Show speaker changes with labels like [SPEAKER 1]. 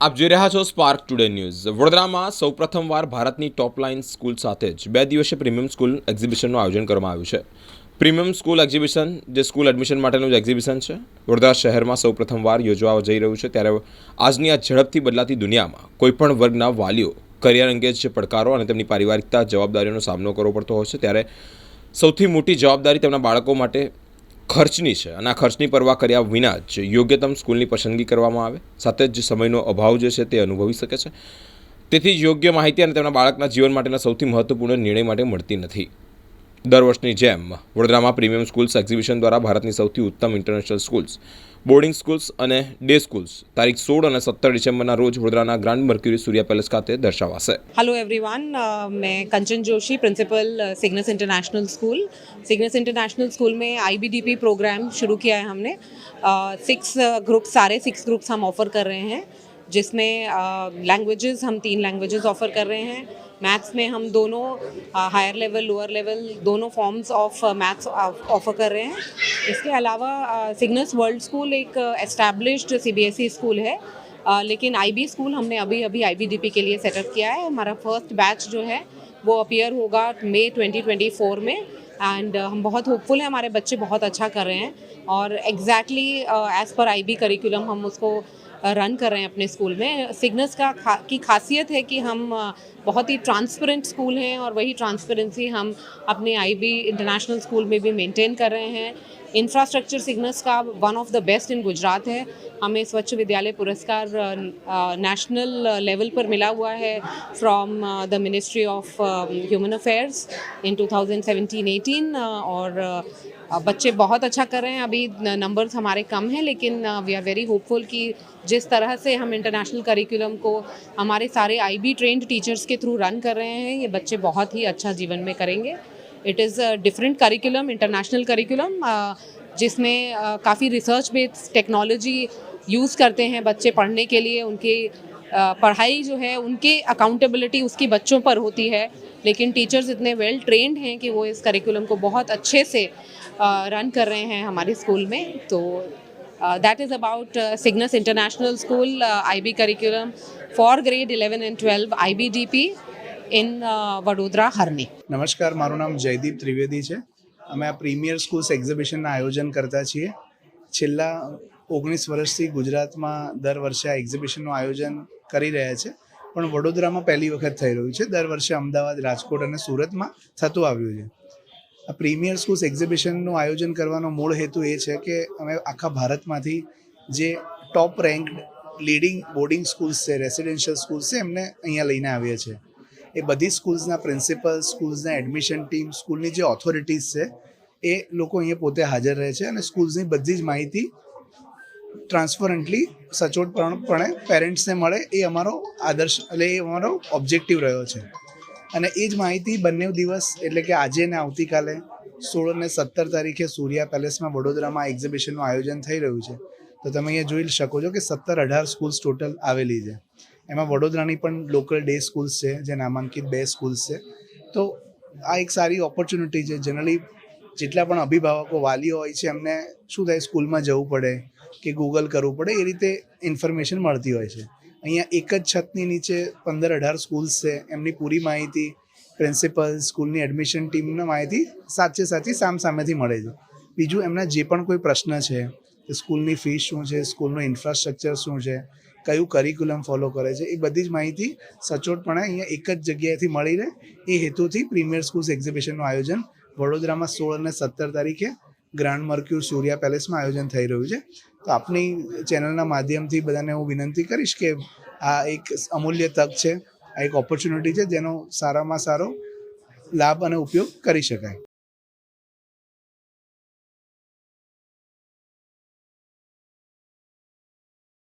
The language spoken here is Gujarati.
[SPEAKER 1] આપ જોઈ રહ્યા છો સ્પાર્ક ટુડે ન્યૂઝ વડોદરામાં સૌપ્રથમવાર ભારતની ટોપ લાઇન સ્કૂલ સાથે જ બે દિવસીય પ્રીમિયમ સ્કૂલ એક્ઝિબિશનનું આયોજન કરવામાં આવ્યું છે. પ્રીમિયમ સ્કૂલ એક્ઝિબિશન જે સ્કૂલ એડમિશન માટેનું જ એક્ઝિબિશન છે, વડોદરા શહેરમાં સૌ પ્રથમવાર યોજવા જઈ રહ્યું છે. ત્યારે આજની આ ઝડપથી બદલાતી દુનિયામાં કોઈપણ વર્ગના વાલીઓ કરિયર અંગે જે પડકારો અને તેમની પારિવારિકતા જવાબદારીઓનો સામનો કરવો પડતો હોય છે. ત્યારે સૌથી મોટી જવાબદારી તેમના બાળકો માટે ખર્ચની છે અને આ ખર્ચની પરવા કર્યા વિના જ યોગ્યતમ સ્કૂલની પસંદગી કરવામાં આવે. સાથે જ સમયનો અભાવ જે છે તે અનુભવી શકે છે. તેથી જ યોગ્ય માહિતી અને તેમના બાળકના જીવન માટેના સૌથી મહત્વપૂર્ણ નિર્ણય માટે મળતી નથી. દર વર્ષની જેમ વડોદરામાં પ્રીમિયમ સ્કૂલ્સ એક્ઝિબિશન દ્વારા ભારતની સૌથી ઉત્તમ ઇન્ટરનેશનલ સ્કૂલ્સ બોર્ડિંગ સ્કૂલ્સ અને ડે સ્કૂલ્સ તારીખ સોળ અને સત્તર ડિસેમ્બરના રોજ વડોદરાના ગ્રાન્ડ મર્ક્યુરી સૂર્યા પેલેસ ખાતે દર્શાવાશે
[SPEAKER 2] हेलो एवरीवन मैं Kanchan Joshi principal Cygnus international school Cygnus international school में आईबीडीपी प्रोग्राम शुरू किया है हमने सिक्स ग्रुप सारे सिक्स ग्रुप्स हम ऑफ़र कर रहे हैं जिसमें लैंग्वेजेस हम तीन लैंग्वेजेस ऑफ़र कर रहे हैं मैथ्स में हम दोनों हायर लेवल लोअर लेवल दोनों फॉर्म्स ऑफ़ मैथ्स ऑफ़र कर रहे हैं। इसके अलावा सिग्नस वर्ल्ड स्कूल एक एस्टैब्लिश्ड सीबीएसई स्कूल है। अ, लेकिन आईबी स्कूल हमने अभी अभी आईबीडीपी के लिए सेटअप किया है। हमारा फ़र्स्ट बैच जो है वो अपियर होगा मई 2024 में। एंड हम बहुत होपफुल हैं हमारे बच्चे बहुत अच्छा कर रहे हैं। और exactly as per IB curriculum हम उसको रन कर रहे हैं अपने स्कूल में। सिग्नस का खा, की खासियत है कि हम बहुत ही ट्रांसपेरेंट स्कूल हैं और वही ट्रांसपेरेंसी हम अपने आईबी इंटरनेशनल स्कूल में भी मेंटेन कर रहे हैं। इंफ्रास्ट्रक्चर सिग्नस का one of the best in Gujarat है। हमें स्वच्छ विद्यालय पुरस्कार नेशनल लेवल पर मिला हुआ है from the ministry of human affairs in 2017-18 और बच्चे बहुत अच्छा कर रहे हैं। अभी नंबर्स हमारे कम हैं, लेकिन वी आर वेरी होपफुल कि जिस तरह से हम इंटरनेशनल करिकुलम को हमारे सारे आईबी ट्रेंड टीचर्स के थ्रू रन कर रहे हैं, ये बच्चे बहुत ही अच्छा जीवन में करेंगे। It is different curriculum international curriculum जिसमें काफ़ी रिसर्च बेस्ड टेक्नोलॉजी यूज़ करते हैं बच्चे पढ़ने के लिए, उनकी पढ़ाई जो है उनके अकाउंटेबिलिटी उसकी बच्चों पर होती है लेकिन टीचर्स इतने वेल ट्रेंड हैं कि वो इस करिकुलम को बहुत अच्छे से रन कर रहे हैं हमारे स्कूल में तो that is about Cygnus international school I B curriculum for grade eleven and twelve I B D P in Vadodara Harni
[SPEAKER 3] નમસ્કાર મારું નામ જયદીપ ત્રિવેદી છે અમે આ પ્રીમિયર સ્કૂલ્સ એક્ઝિબિશનના આયોજન કરતા છીએ છેલ્લા ઓગણીસ વર્ષથી ગુજરાતમાં દર વર્ષે આ એક્ઝિબિશનનું આયોજન કરી રહ્યા છે. પણ વડોદરામાં પહેલી વખત થઈ રહ્યું છે. દર વર્ષે અમદાવાદ, રાજકોટ અને સુરતમાં થતું આવ્યું છે. આ પ્રીમિયર સ્કૂલ્સ એક્ઝિબિશનનું આયોજન કરવાનો મૂળ હેતુ એ છે કે અમે આખા ભારતમાંથી જે top rank leading boarding schools છે, રેસિડેન્શિયલ સ્કૂલ્સ છે, એમને અહીંયા લઈને આવીએ છીએ. એ બધી સ્કૂલ્સના પ્રિન્સિપલ, સ્કૂલ્સના એડમિશન ટીમ, સ્કૂલની જે ઓથોરિટીઝ છે, એ લોકો અહીંયા પોતે હાજર રહે છે અને સ્કૂલ્સની બધી જ માહિતી ટ્રાન્સપરન્ટલી સચોટપણે પેરેન્ટ્સને મળે એ અમારો આદર્શ, એટલે એ અમારો ઓબ્જેક્ટિવ રહ્યો છે. અને એ જ માહિતી બંને દિવસ, એટલે કે આજે ને આવતીકાલે, સોળ અને સત્તર તારીખે સૂર્યા પેલેસમાં વડોદરામાં એક્ઝિબિશનનું આયોજન થઈ રહ્યું છે. તો તમે અહીંયા જોઈ શકો છો કે સત્તર અઢાર સ્કૂલ્સ ટોટલ આવેલી છે. એમાં વડોદરાની પણ લોકલ ડે સ્કૂલ્સ છે, જે નામાંકિત બે સ્કૂલ્સ છે. તો આ એક સારી ઓપોર્ચ્યુનિટી છે. જનરલી જેટલા પણ અભિભાવકો, વાલીઓ હોય છે, એમને શું થાય સ્કૂલમાં જવું પડે. કે ગૂગલ કરવું પડે, એ રીતે ઇન્ફોર્મેશન મળતી હોય છે. અહીંયા એક જ છતની નીચે પંદર અઢાર સ્કૂલ્સ છે, એમની પૂરી માહિતી પ્રિન્સિપલ સ્કૂલની એડમિશન ટીમની માહિતી સાચે સાચી સામ સામેથી મળે છે. બીજું એમના જે પણ કોઈ પ્રશ્ન છે સ્કૂલની ફી શું છે સ્કૂલનું ઇન્ફ્રાસ્ટ્રક્ચર શું છે, કયું કરિક્યુલમ ફોલો કરે છે, એ બધી જ માહિતી સચોટપણે અહીંયા એક જ જગ્યાએથી મળી રહે. એ હેતુથી પ્રીમિયર સ્કૂલ્સ એક્ઝિબિશનનું આયોજન વડોદરામાં સોળ અને સત્તર તારીખે ગ્રાન્ડ મર્ક્યુર સૂર્યા પેલેસમાં આયોજન થઈ રહ્યું છે. તો આપની ચેનલના માધ્યમથી બધાને હું વિનંતી કરીશ કે આ એક અમૂલ્ય તક છે, આ એક ઓપોર્ચ્યુનિટી છે જેનો સારામાં સારો લાભ અને ઉપયોગ કરી શકાય.